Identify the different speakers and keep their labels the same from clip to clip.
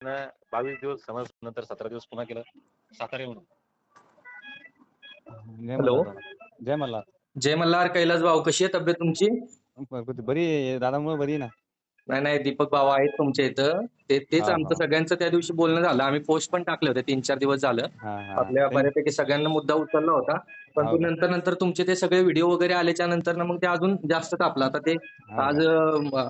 Speaker 1: बावीस दिवस समज नंतर सतरा दिवस पुन्हा केलं सातारा म्हणून.
Speaker 2: जय
Speaker 3: हॅलो.
Speaker 2: दादा. जय मल्हार.
Speaker 3: जय मल्हार कैलास भाऊ कशी आहे तब्येत तुमची?
Speaker 2: बरी आहे दादामुळे बरी आहे ना?
Speaker 3: नाही नाही दीपक भाऊ आहेत तुमच्या इथं. ते तेच आमचं. सगळ्यांचं त्या दिवशी बोलणं झालं. आम्ही पोस्ट पण टाकले होते तीन चार दिवस झालं. आपल्या बऱ्यापैकी सगळ्यांना मुद्दा उचलला होता. पण? नंतर नंतर तुमचे ते सगळे व्हिडिओ वगैरे आल्याच्यानंतर ना मग ते अजून जास्त तापलं. आता ते आज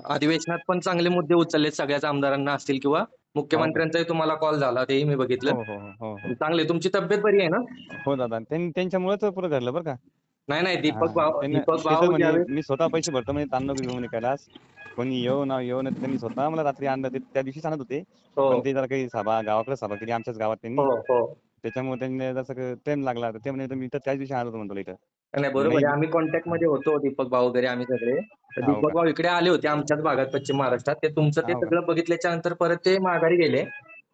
Speaker 3: अधिवेशनात पण चांगले मुद्दे उचललेत सगळ्याच आमदारांना असतील किंवा मुख्यमंत्र्यांचाही तुम्हाला कॉल झाला तेही मी बघितलं.
Speaker 2: हो हो हो हो
Speaker 3: चांगले तुमची तब्येत बरी आहे ना?
Speaker 2: हो दादा. त्यां- त्यांच्यामुळेच पुरं घडलं बरं का?
Speaker 3: नाही नाही दीपक
Speaker 2: हा,
Speaker 3: भाऊ
Speaker 2: त्यांनी-
Speaker 3: दीपक
Speaker 2: तिथं
Speaker 3: भाऊ
Speaker 2: म्हणे,
Speaker 3: ज्यावेळेस
Speaker 2: मी स्वतः पैसे भरतो म्हणजे ताण नको घेऊ म्हणे कैलास. कोणी येऊ ना येऊ ना त्यांनी स्वतः मला रात्री आणलं ते त्या दिवशी सांगत होते.
Speaker 3: हो.
Speaker 2: पण ते जरा काही सभा गावाकडे सभा केली आमच्याच गावात त्यांनी.
Speaker 3: हो हो.
Speaker 2: त्याच्यामुळे त्यांनी जसं टाइम लागला. तर ते म्हणे मी तर त्याच दिवशी आणत होतो म्हणतो इथं.
Speaker 3: नाही बरोबर
Speaker 2: नाही.
Speaker 3: आम्ही कॉन्टॅक्टमध्ये होतो दीपक भाऊ वगैरे आम्ही सगळे. तर
Speaker 2: हो
Speaker 3: दीपक
Speaker 2: का?
Speaker 3: भाऊ इकडे आले होते आमच्याच भागात पश्चिम महाराष्ट्रात ते तुमचं ते? सगळं बघितल्याच्या नंतर परत ते माघारी गेले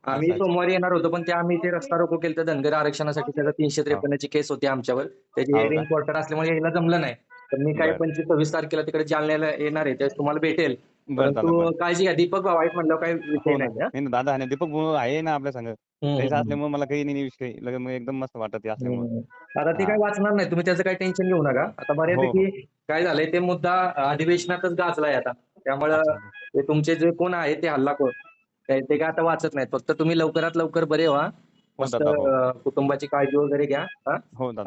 Speaker 3: आम्ही. सोमवारी येणार होतो पण ते आम्ही ते रस्ता रोको केलं तर धनगर आरक्षणासाठी त्याचा तीनशे त्रेपन्नची केस होती आमच्यावर त्याची हेअरिंग
Speaker 2: का?
Speaker 3: कोर्टात असल्यामुळे यायला जमलं नाही तर मी काही
Speaker 2: बरं.
Speaker 3: पंचवीस सव्वीस तारखेला तिकडे जालन्याला येणार आहे त्यावेळेस तुम्हाला भेटेल परंतु. काळजी घ्या दीपक भाऊ आहेत म्हणल्यावर काही विषय
Speaker 2: हो
Speaker 3: नाही
Speaker 2: दादा दीपक भाऊ आहे ना आपल्या संग त्याचं
Speaker 3: हम्म,
Speaker 2: असल्यामुळे मला काही नाही विषय. लगे मग एकदम मस्त वाटत असल्यामुळे.
Speaker 3: आता ते
Speaker 2: हा.
Speaker 3: काय वाचणार नाही. तुम्ही त्याचं काही टेन्शन घेऊ नका. आता बऱ्यापैकी काय झालंय ते मुद्दा अधिवेशनातच गाजलाय आता. त्यामुळं तुमचे जे कोण आहे ते हल्लाखोर ते ते काय आता वाचत नाहीत. फक्त तुम्ही लवकरात लवकर बरे व्हा.
Speaker 2: हो हो.
Speaker 3: कुटुंबाची काळजी वगैरे घ्या. हा?
Speaker 2: हो